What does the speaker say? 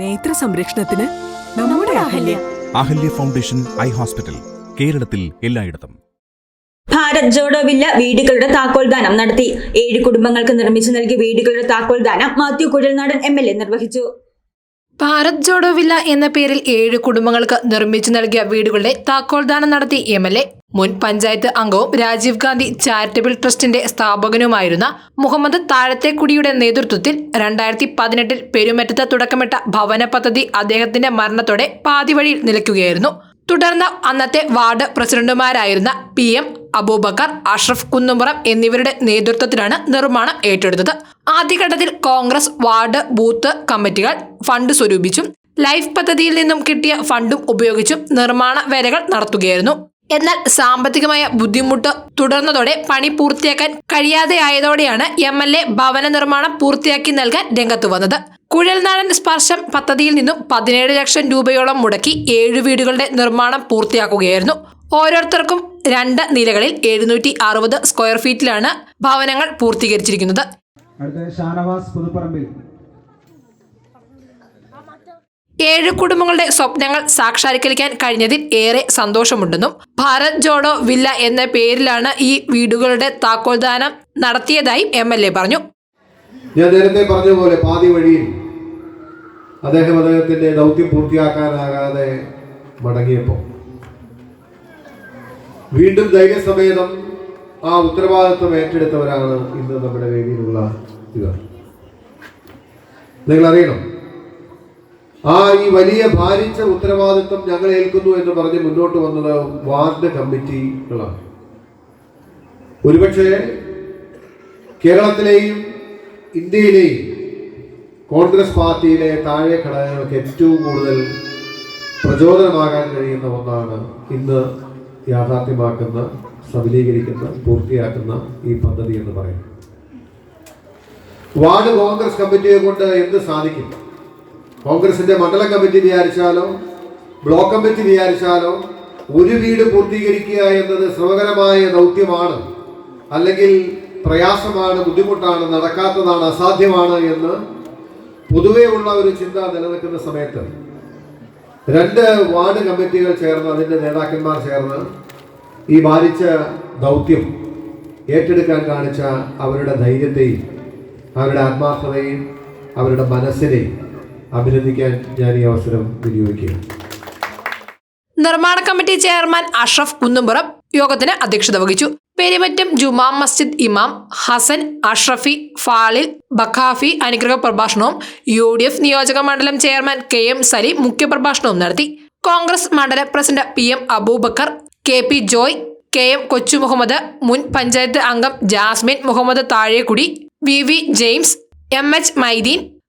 നേത്ര സംരക്ഷണത്തിന് നമ്മുടെ Ahalya. Ahalya foundation eye hospital കേരളത്തിൽ എല്ലായിടത്തും. ഭാരത് ജോഡോ വില്ല വീടുകളുടെ താക്കോൽദാനം നടത്തി. ഏഴ് കുടുംബങ്ങൾക്ക് നിർമ്മിച്ചു നൽകിയ വീടുകളുടെ താക്കോൽദാനം Mathew Kuzhalnadan M L A നിർവഹിച്ചു. ഭാരത് ജോഡോ വില്ല എന്ന പേരിൽ ഏഴ് കുടുംബങ്ങൾക്ക് നിർമ്മിച്ചു നൽകിയ വീടുകളുടെ താക്കോൽദാനം നടത്തി എം എൽ എ മുൻ പഞ്ചായത്ത് അംഗവും രാജീവ് ഗാന്ധി ചാരിറ്റബിൾ ട്രസ്റ്റിന്റെ സ്ഥാപകനുമായിരുന്ന മുഹമ്മദ് താഴത്തേക്കുടിയുടെ നേതൃത്വത്തിൽ രണ്ടായിരത്തി പതിനെട്ടിൽ പെരുമറ്റത്ത് തുടക്കമിട്ട ഭവന പദ്ധതി അദ്ദേഹത്തിന്റെ മരണത്തോടെ പാതിവഴിയിൽ നിലയ്ക്കുകയായിരുന്നു. തുടർന്ന് അന്നത്തെ വാർഡ് പ്രസിഡന്റുമാരായിരുന്ന പി എം അബൂബക്കർ അഷ്റഫ് കുന്നുംപുറം എന്നിവരുടെ നേതൃത്വത്തിലാണ് നിർമ്മാണം ഏറ്റെടുത്തത്. ആദ്യഘട്ടത്തിൽ കോൺഗ്രസ് വാർഡ് ബൂത്ത് കമ്മിറ്റികൾ ഫണ്ട് സ്വരൂപിച്ചും ലൈഫ് പദ്ധതിയിൽ നിന്നും കിട്ടിയ ഫണ്ടും ഉപയോഗിച്ചും നിർമ്മാണ വേലകൾ നടത്തുകയായിരുന്നു. എന്നാൽ സാമ്പത്തികമായ ബുദ്ധിമുട്ട് തുടർന്നതോടെ പണി പൂർത്തിയാക്കാൻ കഴിയാതെയായതോടെയാണ് എം എൽ എ ഭവന നിർമ്മാണം പൂർത്തിയാക്കി നൽകാൻ രംഗത്ത് വന്നത്. കുഴൽനാടൻ സ്പർശം പദ്ധതിയിൽ നിന്നും പതിനേഴ് ലക്ഷം രൂപയോളം മുടക്കി ഏഴ് വീടുകളുടെ നിർമ്മാണം പൂർത്തിയാക്കുകയായിരുന്നു. ഓരോരുത്തർക്കും രണ്ട് നിലകളിൽ എഴുന്നൂറ്റി അറുപത് സ്ക്വയർ ഫീറ്റിലാണ് ഭവനങ്ങൾ പൂർത്തീകരിച്ചിരിക്കുന്നത്. ഷാനവാസ് പുതുപ്പറമ്പിൽ. ഏഴ് കുടുംബങ്ങളുടെ സ്വപ്നങ്ങൾ സാക്ഷാത്കരിക്കാൻ കഴിഞ്ഞതിൽ ഏറെ സന്തോഷമുണ്ടെന്നും ഭാരത് ജോഡോ വില്ല എന്ന പേരിലാണ് ഈ വീടുകളുടെ താക്കോൽദാനം നടത്തിയതായി എം എൽ എ പറഞ്ഞു. ഞാൻ നേരത്തെ പറഞ്ഞ പോലെ പാതി വഴിയിൽ അദ്ദേഹം അദ്ദേഹത്തിന്റെ ദൗത്യം പൂർത്തിയാക്കാനാകാതെ മടങ്ങിയപ്പോൾ വീണ്ടും ധൈര്യസമേതം ആ ഉത്തരവാദിത്വം ഏറ്റെടുത്തവരാണ് ഇന്ന് നമ്മുടെ വേദിയിലുള്ള ഇവർ. നിങ്ങൾ അറിയണം ആ ഈ വലിയ ഭാരിച്ച ഉത്തരവാദിത്വം ഞങ്ങൾ ഏൽക്കുന്നു എന്ന് പറഞ്ഞ് മുന്നോട്ട് വന്നത് വാർഡ് കമ്മിറ്റികളാണ്. ഒരുപക്ഷെ കേരളത്തിലെയും ഇന്ത്യയിലെയും കോൺഗ്രസ് പാർട്ടിയിലെ താഴെ ഘടകങ്ങൾക്ക് ഏറ്റവും കൂടുതൽ പ്രചോദനമാകാൻ കഴിയുന്ന ഒന്നാണ് ഇന്ന് യാഥാർത്ഥ്യമാക്കുന്ന സബലീകരിക്കുന്ന പൂർത്തിയാക്കുന്ന ഈ പദ്ധതി എന്ന് പറയുന്നത്. വാർഡ് കോൺഗ്രസ് കമ്മിറ്റിയെ കൊണ്ട് എന്ത് സാധിക്കും? കോൺഗ്രസിന്റെ മണ്ഡല കമ്മിറ്റി വിചാരിച്ചാലോ ബ്ലോക്ക് കമ്മിറ്റി വിചാരിച്ചാലോ ഒരു വീട് പൂർത്തീകരിക്കുക എന്നത് ശ്രമകരമായ ദൗത്യമാണ്. അല്ലെങ്കിൽ പ്രയാസമാണ് ബുദ്ധിമുട്ടാണ് നടക്കാത്തതാണ് അസാധ്യമാണ് എന്ന് പൊതുവേ ഉള്ള ഒരു ചിന്ത നിലനിൽക്കുന്ന സമയത്ത് രണ്ട് വാർഡ് കമ്മിറ്റികൾ ചേർന്ന് അതിന്റെ നേതാക്കന്മാർ ചേർന്ന് ഈ ബാധിച്ച ദൗത്യം ഏറ്റെടുക്കാൻ കാണിച്ച അവരുടെ ധൈര്യത്തെയും അവരുടെ ആത്മാർത്ഥതയും അവരുടെ മനസ്സിനെയും അഭിനന്ദിക്കാൻ ഞാൻ ഈ അവസരം വിനിയോഗിക്കുകയാണ്. നിർമ്മാണ കമ്മിറ്റി ചെയർമാൻ അഷ്റഫ് കുന്നുംപുറം യോഗത്തിന് അധ്യക്ഷത വഹിച്ചു. പെരുമറ്റം ജുമാ മസ്ജിദ് ഇമാം ഹസൻ അഷ്റഫി ഫാളിൽ ബഖാഫി അനുഗ്രഹ പ്രഭാഷണവും യു ഡി എഫ് നിയോജക മണ്ഡലം ചെയർമാൻ കെ എം സലീം മുഖ്യപ്രഭാഷണവും നടത്തി. കോൺഗ്രസ് മണ്ഡല president P M Abubacker K P Joy K M Kochu Muhammad മുൻ പഞ്ചായത്ത് അംഗം Jasmin Muhammad Thazhekudy V V James M H Maideen